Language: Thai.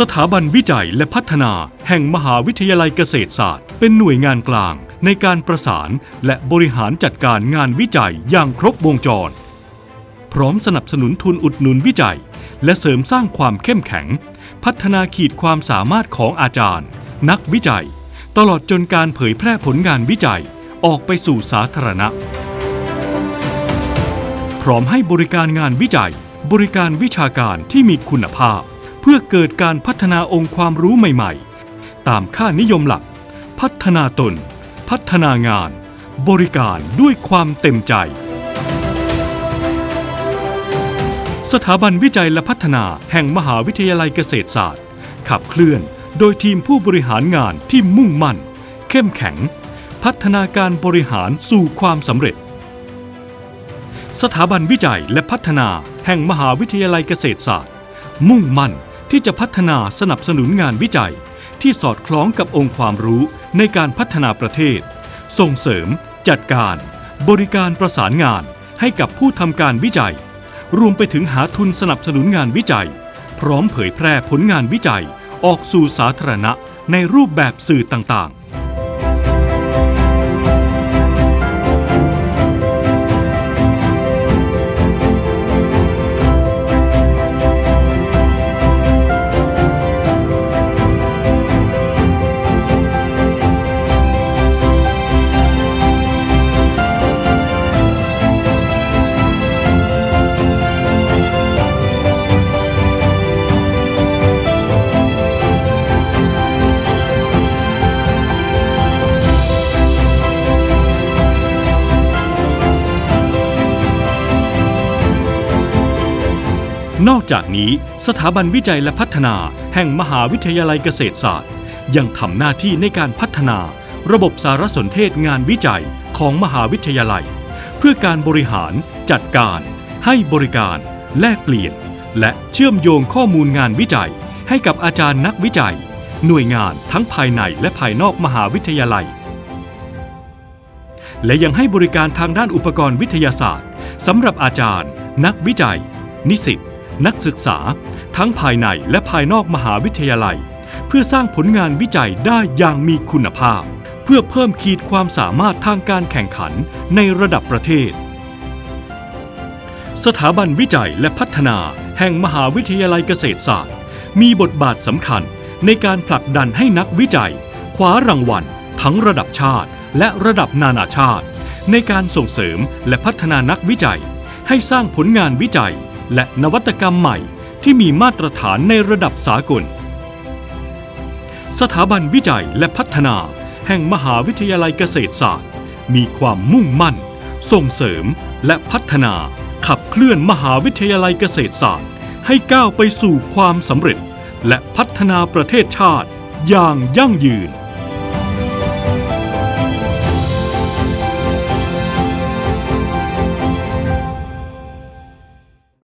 สถาบันวิจัยและพัฒนาแห่งมหาวิทยาลัยเกษตรศาสตร์ เป็นหน่วยงานกลางในการประสานและบริหารจัดการงานวิจัยอย่างครบวงจร พร้อมสนับสนุนทุนอุดหนุนวิจัย และเสริมสร้างความเข้มแข็ง พัฒนาขีดความสามารถของอาจารย์ นักวิจัย ตลอดจนการเผยแพร่ผลงานวิจัยออกไปสู่สาธารณะ พร้อมให้บริการงานวิจัย บริการวิชาการที่มีคุณภาพ เพื่อเกิดการพัฒนาองค์ความรู้ใหม่ ๆ ตามค่านิยมหลัก พัฒนาตน พัฒนางาน บริการด้วยความเต็มใจ สถาบันวิจัยและพัฒนาแห่งมหาวิทยาลัยเกษตรศาสตร์ ขับเคลื่อนโดยทีมผู้บริหารงานที่มุ่งมั่น เข้มแข็ง พัฒนาการบริหารสู่ความสำเร็จ สถาบันวิจัยและพัฒนาแห่งมหาวิทยาลัยเกษตรศาสตร์ มุ่งมั่นที่จะพัฒนาสนับสนุนงานวิจัย ที่สอดคล้องกับองค์ความรู้ในการพัฒนาประเทศ ส่งเสริม จัดการ บริการประสานงานให้กับผู้ทำการวิจัย รวมไปถึงหาทุนสนับสนุนงานวิจัย พร้อมเผยแพร่ผลงานวิจัย ออกสู่สาธารณะในรูปแบบสื่อต่างๆ นอกจากนี้สถาบันวิจัยและพัฒนาแห่งมหาวิทยาลัยเกษตรศาสตร์ ยังทำหน้าที่ในการพัฒนา ระบบสารสนเทศงานวิจัยของมหาวิทยาลัย เพื่อการบริหาร จัดการ ให้บริการ แลกเปลี่ยน และเชื่อมโยงข้อมูลงานวิจัย ให้กับอาจารย์นักวิจัย หน่วยงานทั้งภายในและภายนอกมหาวิทยาลัย และยังให้บริการทางด้านอุปกรณ์วิทยาศาสตร์สำหรับอาจารย์ นักวิจัย นิสิต นักศึกษา ทั้งภายในและภายนอกมหาวิทยาลัย เพื่อสร้างผลงานวิจัยได้อย่างมีคุณภาพ เพื่อเพิ่มขีดความสามารถทางการแข่งขันในระดับประเทศ สถาบันวิจัยและพัฒนาแห่งมหาวิทยาลัยเกษตรศาสตร์ มีบทบาทสำคัญในการผลักดันให้นักวิจัยคว้ารางวัล ทั้งระดับชาติ และระดับนานาชาติ ในการส่งเสริมและพัฒนานักวิจัย ให้สร้างผลงานวิจัย และนวัตกรรมใหม่ที่มีมาตรฐานในระดับสากล สถาบันวิจัยและพัฒนาแห่งมหาวิทยาลัยเกษตรศาสตร์ มีความมุ่งมั่น ส่งเสริมและพัฒนาขับเคลื่อนมหาวิทยาลัยเกษตรศาสตร์ ให้ก้าวไปสู่ความสำเร็จ และพัฒนาประเทศชาติอย่างยั่งยืน